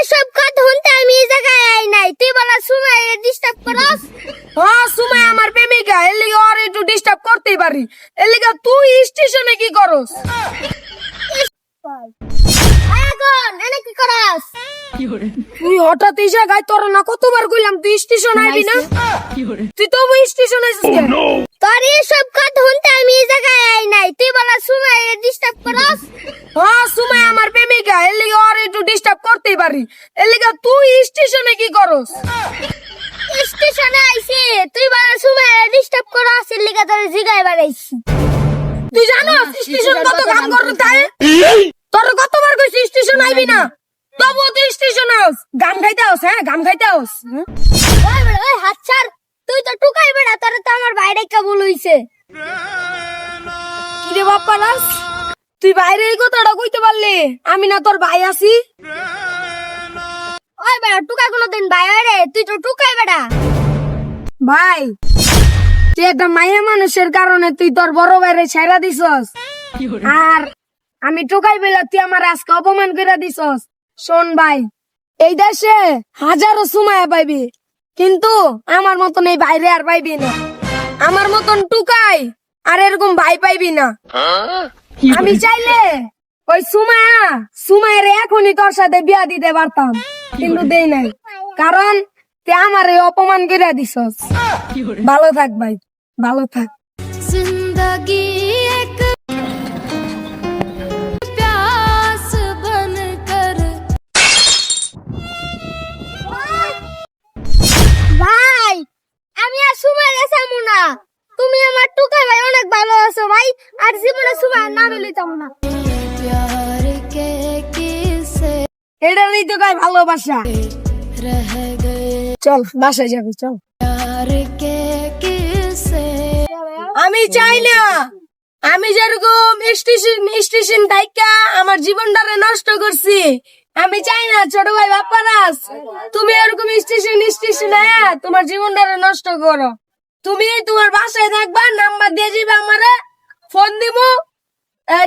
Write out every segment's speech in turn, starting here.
এসব কথা শুনতে আমি এই জায়গায় আই নাই। তুই বলা সময় ডিস্টার্ব করস? হ্যাঁ সুমাই আমার প্রেমিকা এর লিগে ওর একটু ডিস্টার্ব করতেই পারি। এর লিগে তুই স্টেশনে কি করস? এখন এনে কি করস? তুই হঠাৎ তোর না কতবার কইলাম তুই স্টেশন আইবি না? তুই তো স্টেশন আইছিস কথা আমি এই জায়গায় আই নাই। তুই বলা সময় ডিস্টার্ব করস হ্যাঁ সুমাই আমার প্রেমিকা এর লিগে ওর একটু ডিস্টার্ব করতেই পারি। এর লিগে তুই স্টেশনে কি করস? স্টেশনে আইছি। তুই বলা সময় ডিস্টার্ব করস এর লিগা তোর জিগাই বাড়াইছি তুই জানোস স্টেশন কত কাম করতে তাই? তোর কতবার কইছি স্টেশন আইবি না। তবু তুই স্টেশন আস। গাম খাইতে আস হ্যাঁ গাম খাইতে আস। ওই বেড়া ওই হাত ছাড়। তুই তো টুকাই বেড়া তোর তো আমার বাইরে কেবল হইছে। কি রে বাপ্পা রাস তুই বাইরে এই কথাটা কইতে আমি না তোর ভাই আছি। ওই বেড়া টুকা কোনোদিন বাইরে তুই তো টুকাই বেড়া। ভাই তুই একটা মাইয়া মানুষের কারণে তুই তোর বড় ভাইরে ছেড়া দিছস। আর আমি টোকাই বেলা তুই আমার আজকে অপমান করে দিছস। শোন ভাই এই দেশে হাজারো সময় পাইবি কিন্তু আমার মতন এই বাইরে আর পাইবি না। আমার মতন টুকাই আর এরকম ভাই পাইবি না। আমি চাইলে ওই সুমায়া সুমায়ের এখনই তোর সাথে বিয়া দিতে পারতাম কিন্তু দেই নাই। কারণ তে আমার অপমান করে দিছস। ভালো থাক ভাই ভালো থাক। ভাই আমি আর সুমায় রেসামু না। তুমি আমার টুকা ভাই অনেক ভালো আছো ভাই আর জীবনে সুমার নামে লিতাম না। এটারই তো গায়ে ভালোবাসা। চল বাসায় যাবি চল। আমি চাই না। আমি যেরকম স্টেশন স্টেশন দায়িকা আমার জীবনটারে নষ্ট করছি আমি চাই না ছোট ভাই বাপ্পারাস তুমি এরকম স্টেশন স্টেশন আয়া তোমার জীবনটারে নষ্ট করো। তুমি তোমার বাসায় থাকবা নাম্বার দিয়ে যাবা আমারে ফোন দিব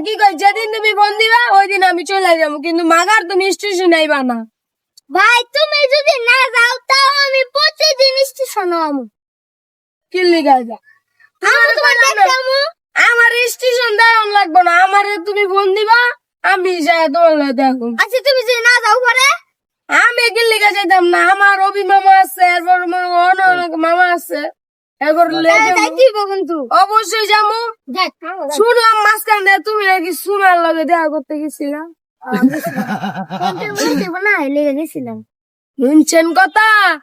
কি কই? যেদিন তুমি ফোন দিবা ওই দিন আমি চলে যাব। কিন্তু মাগার তুমি স্টেশন আইবা না। ভাই তুমি যদি না যাও তাও আমি প্রতিদিন স্টেশন আমু কিল্লি গাইজা আমি তোমার দেখতামু আমার স্টেশন দেওয়ান লাগবে না। আমারে তুমি ফোন দিবা আমি যাই তোমার দেখো আচ্ছা তুমি যদি না যাও পরে আমি কিল্লি গা যাইতাম না? আমার অভি মামা আছে এরপর অনেক মামা আছে। এরপর লেগে যাইতেই কিন্তু। অবশ্যই যাব। শুনলাম মাঝখান দিয়ে তুমি নাকি সুমার লগে দেখা করতে গেছিলা। না লেগে গেছিলাম। শুনছেন কথা?